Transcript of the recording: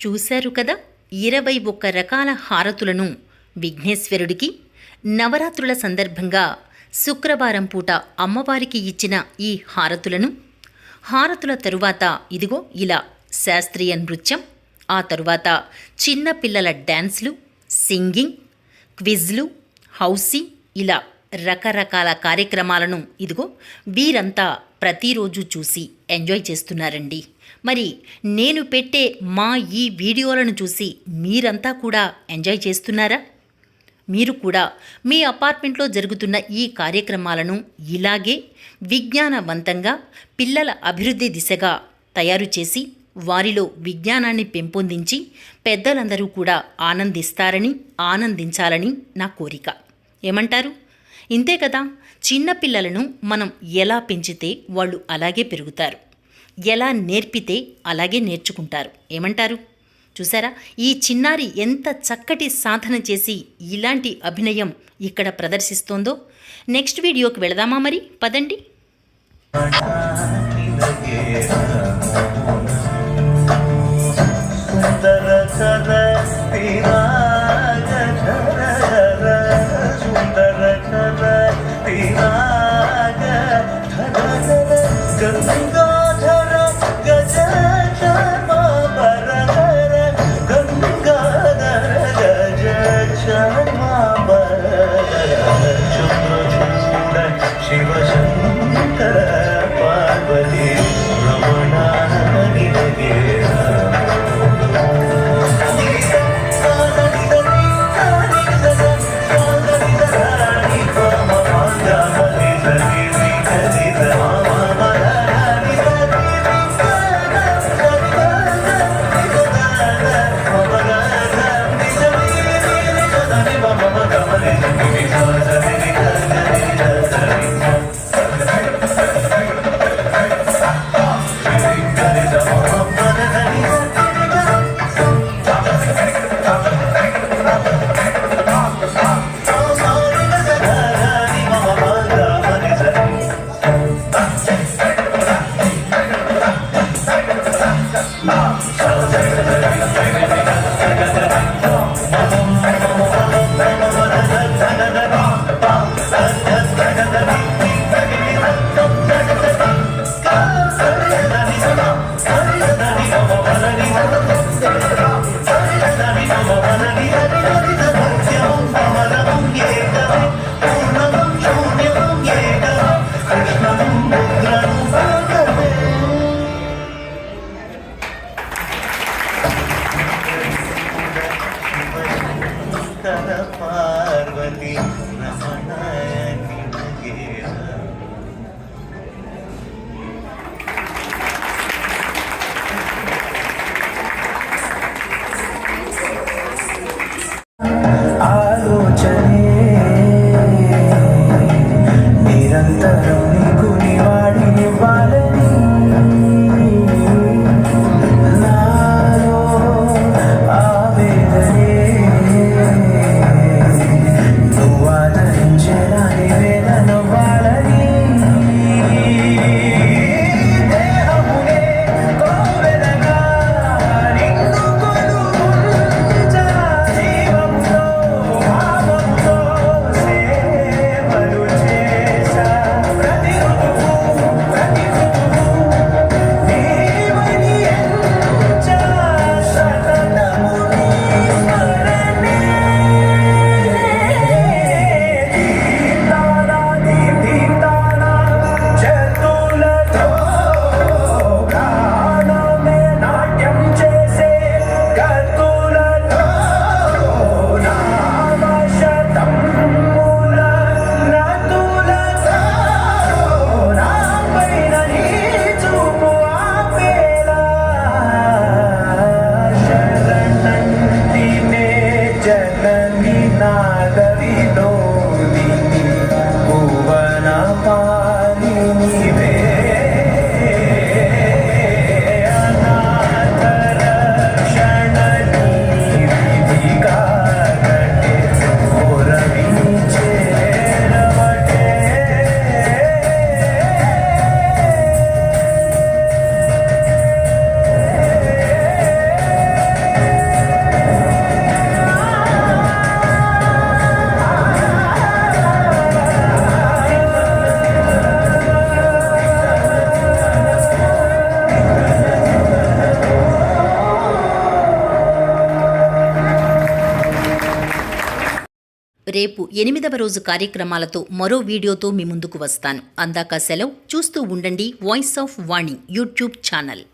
చూశారు కదా? ఇరవై ఒక్క రకాల హారతులను విఘ్నేశ్వరుడికి నవరాత్రుల సందర్భంగా శుక్రవారం పూట అమ్మవారికి ఇచ్చిన ఈ హారతులను హారతుల తరువాత ఇదిగో ఇలా శాస్త్రీయ నృత్యం ఆ తరువాత చిన్న పిల్లల డ్యాన్స్లు సింగింగ్ క్విజ్లు హౌసీ ఇలా రకరకాల కార్యక్రమాలను ఇదిగో వీరంతా ప్రతిరోజు చూసి ఎంజాయ్ చేస్తున్నారండి. మరి నేను పెట్టే మా ఈ వీడియోలను చూసి మీరంతా కూడా ఎంజాయ్ చేస్తున్నారా? మీరు కూడా మీ అపార్ట్మెంట్లో జరుగుతున్న ఈ కార్యక్రమాలను ఇలాగే విజ్ఞానవంతంగా పిల్లల అభివృద్ధి దిశగా తయారు చేసి వారిలో విజ్ఞానాన్ని పెంపొందించి పెద్దలందరూ కూడా ఆనందిస్తారని ఆనందించాలని నా కోరిక. ఏమంటారు? ఇంతే కదా? చిన్నపిల్లలను మనం ఎలా పెంచితే వాళ్ళు అలాగే పెరుగుతారు? ఎలా నేర్పితే అలాగే నేర్చుకుంటారు? ఏమంటారు? చూసారా? ఈ చిన్నారి ఎంత చక్కటి సాధన చేసి ఇలాంటి అభినయం ఇక్కడ ప్రదర్శిస్తోందో? నెక్స్ట్ వీడియోకి వెళదామా మరి? పదండి. Amen. రేపు ఎనిమిదవ రోజు కార్యక్రమాలతో మరో వీడియోతో మీ ముందుకు వస్తాను. అందాక సెలవు చూస్తూ ఉండండి voice of Vani YouTube channel.